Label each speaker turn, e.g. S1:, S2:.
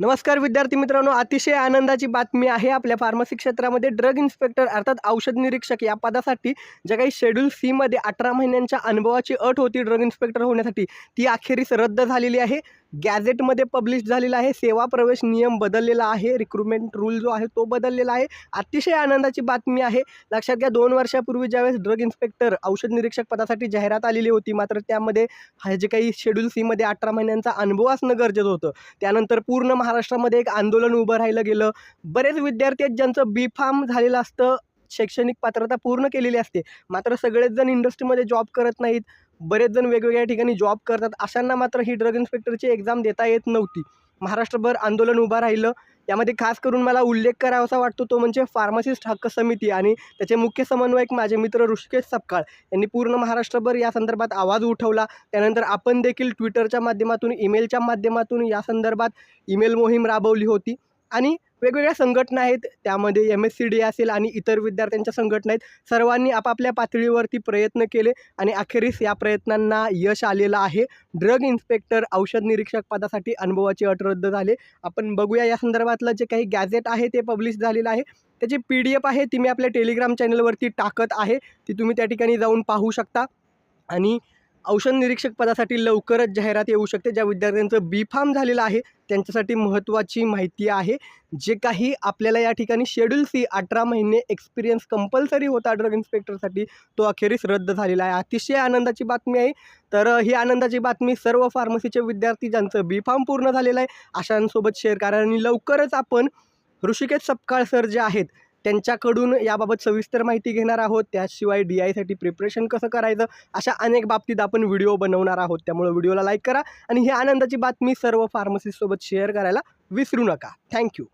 S1: नमस्कार विद्यार्थी मित्रांनो अतिशय आनंदाची बातमी आहे आपल्या फार्मसी क्षेत्रामध्ये ड्रग इन्स्पेक्टर अर्थात औषध निरीक्षक या पदासाठी ज्या काही शेड्यूल सीमध्ये अठरा महिन्यांच्या अनुभवाची अट होती ड्रग इन्स्पेक्टर होण्यासाठी ती अखेरीस रद्द झालेली आहे. गॅझेटमध्ये पब्लिश झालेला आहे सेवा प्रवेश नियम बदललेला आहे रिक्रुटमेंट रूल जो आहे तो बदललेला आहे. अतिशय आनंदाची बातमी आहे. लक्षात घ्या दोन वर्षापूर्वी ज्यावेळेस ड्रग इन्स्पेक्टर औषध निरीक्षक पदासाठी जाहिरात आलेली होती मात्र त्यामध्ये हा जे काही शेड्यूल सीमध्ये अठरा महिन्यांचा अनुभव असणं गरजेचं होतं. त्यानंतर पूर्ण महाराष्ट्रामध्ये एक आंदोलन उभं राहिलं गेलं. बरेच विद्यार्थी आहेत ज्यांचं बी फार्म झालेलं असतं. शैक्षणिक पात्रता पूर्ण केलेली असते. मात्र सगळेच जण इंडस्ट्रीमध्ये जॉब करत नाहीत. बरेच जण वेगवेगळ्या ठिकाणी जॉब करतात. अशांना मात्र ही ड्रग इन्स्पेक्टरची एक्झाम देता येत नव्हती. महाराष्ट्रभर आंदोलन उभं राहिलं. यामध्ये खास करून मला उल्लेख करावासा वाटतो तो म्हणजे फार्मासिस्ट हक्क समिती आणि त्याचे मुख्य समन्वयक माझे मित्र ऋषिकेश सपकाळ यांनी पूर्ण महाराष्ट्रभर या संदर्भात आवाज उठवला. त्यानंतर आपण देखील ट्विटरच्या माध्यमातून ईमेलच्या माध्यमातून या संदर्भात ईमेल मोहीम राबवली होती. आणि वेगवेगळ्या संघटना आहेत. त्यामध्ये एम एस सी डी असेल आणि इतर विद्यार्थ्यांच्या संघटना आहेत. सर्वांनी आपापल्या पातळीवरती प्रयत्न केले आणि अखेरीस या प्रयत्नांना यश आलेलं आहे. ड्रग इन्स्पेक्टर औषध निरीक्षक पदासाठी अनुभवाची अट रद्द झाले. आपण बघूया या संदर्भातलं जे काही गॅझेट आहे ते पब्लिश झालेलं आहे. त्याची पी डी एफ आहे ती मी आपल्या टेलिग्राम चॅनलवरती टाकत आहे. ती तुम्ही त्या ठिकाणी जाऊन पाहू शकता. आणि औषध निरीक्षक पदासाठी लवकरच जाहिरात येऊ शकते ज्या विद्यार्थ्यांचं बी फार्म झालेलं आहे त्यांच्यासाठी महत्त्वाची माहिती आहे. जे काही आपल्याला या ठिकाणी शेड्यूल सी अठरा महिने एक्सपिरियन्स कंपल्सरी होता ड्रग इन्स्पेक्टरसाठी तो अखेरीस रद्द झालेला आहे. अतिशय आनंदाची बातमी आहे. तर ही आनंदाची बातमी सर्व फार्मसीचे विद्यार्थी ज्यांचं बी फार्म पूर्ण झालेलं आहे अशांसोबत शेअर करा. आणि लवकरच आपण ऋषिकेश सपकाळ सर जे आहेत त्यांच्याकडून याबाबत सविस्तर माहिती घेणार आहोत. त्याशिवाय डी आयसाठी प्रिपरेशन कसं करायचं? अशा अनेक बाबतीत आपण व्हिडिओ बनवणार आहोत. त्यामुळे व्हिडिओला लाईक करा आणि ही आनंदाची बातमी सर्व फार्मसिस्टसोबत शेअर करायला विसरू नका. थँक्यू